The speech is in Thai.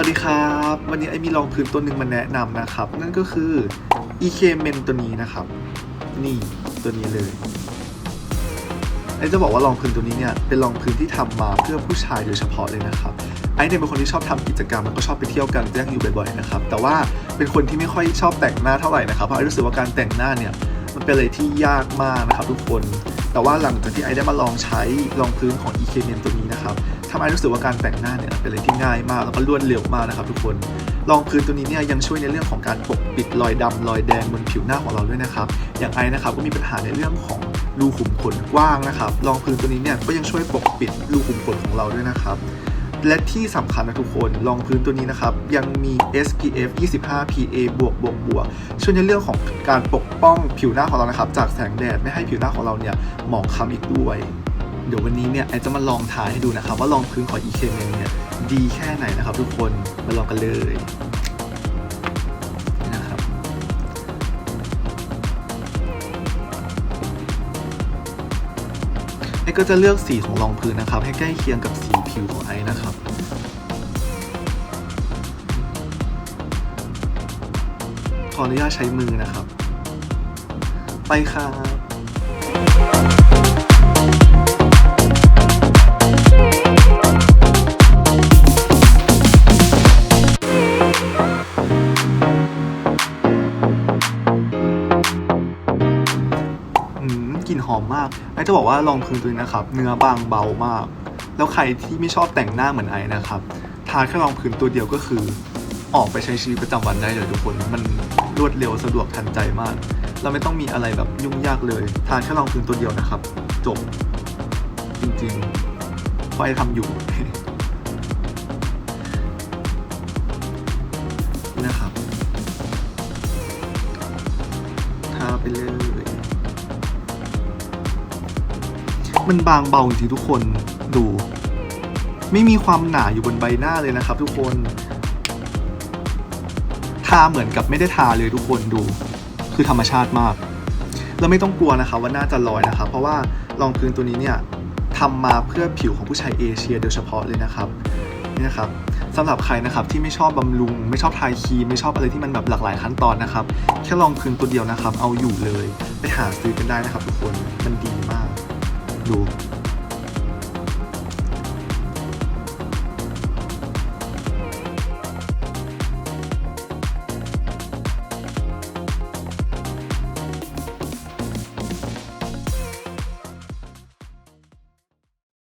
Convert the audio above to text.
วันนี้ไอมีรองพื้นตัวหนึ่งมาแนะนำนะครับ นั่นก็คือ EK Men ตัวนี้นะครับ นี่ตัวนี้เลยไอจะบอกว่ารองพื้นตัวนี้เนี่ยเป็นรองพื้นที่ทำมาเพื่อผู้ชายโดยเฉพาะเลยนะครับไอเนี่ยเป็นคนที่ชอบทำกิจกรรมแล้วก็ชอบไปเที่ยวกลางแจ้งอยู่บ่อยๆนะครับแต่ว่าเป็นคนที่ไม่ค่อยชอบแต่งหน้าเท่าไหร่นะครับเพราะไอรู้สึกว่าการแต่งหน้าเนี่ยมันเป็นอะไรที่ยากมากนะครับทุกคน แต่ว่าหลังจากที่ไอได้มาลองใช้รองพื้นของ EK Men ตัวนี้นะครับ ทำให้รู้สึกว่าการแต่งหน้าเนี่ยเป็นอะไรที่ง่ายมากแล้วก็รวดเร็วมากนะครับทุกคนรองพื้นตัวนี้เนี่ยยังช่วยในเรื่องของการปกปิดรอยดำรอยแดงบนผิวหน้าของเราด้วยนะครับ อย่างไอนะครับก็มีปัญหาในเรื่องของรูขุมขนกว้างนะครับรองพื้นตัวนี้เนี่ยก็ยังช่วยปกปิดรูขุมขนของเราด้วยนะครับและที่สำคัญนะทุกคนรองพื้นตัวนี้นะครับ ยังมี SPF 25 PA บวกบวกบวกช่วยในเรื่องของการปกป้องผิวหน้าของเรานะครับ จากแสงแดดไม่ให้ผิวหน้าของเราเนี่ยหมองคล้ำอีกด้วย เดี๋ยววันนี้เนี่ยไอจะมาลองทายให้ดูนะครับ ว่ารองพื้นของ EK Men เนี่ยดีแค่ไหนนะครับ ทุกคนมาลองกันเลยนะครับไอก็จะเลือกสีของรองพื้นนะครับ ให้ใกล้เคียงกับสีผิวของไอนะครับขออนุญาตใช้มือนะครับ ไปครับ กลิ่นหอมมากไอจะบอกว่ารองพื้นตัวนี้นะครับ เนื้อบางเบามาก แล้วใครที่ไม่ชอบแต่งหน้าเหมือนไอนะครับทาแค่รองพื้นตัวเดียวก็คือ ออกไปใช้ชีวิตประจำวันได้เลยทุกคนมันรวดเร็วสะดวกทันใจมาก เราไม่ต้องมีอะไรแบบยุ่งยากเลยทาแค่รองพื้นตัวเดียวนะครับ จบ จริงๆไอ้ทำอยู่นะครับ ทาไปเลย มันบางเบาจริงๆทุกคนดู ไม่มีความหนาอยู่บนใบหน้าเลยนะครับ ทุกคนทาเหมือนกับไม่ได้ทาเลยทุกคนดู คือธรรมชาติมาก แล้วไม่ต้องกลัวนะครับว่าหน้าจะลอยนะครับ เพราะว่ารองพื้นตัวนี้เนี่ยทำมาเพื่อผิวของผู้ชายเอเชียโดยเฉพาะเลยนะครับนี่นะครับสำหรับใครนะครับที่ไม่ชอบบำรุง ไม่ชอบทาครีมไม่ชอบอะไรที่มันแบบหลากหลายขั้นตอนนะครับ แค่รองพื้นตัวเดียวนะครับ เอาอยู่เลย ไปหาซื้อกันได้นะครับ ทุกคนมันดีมาก ดู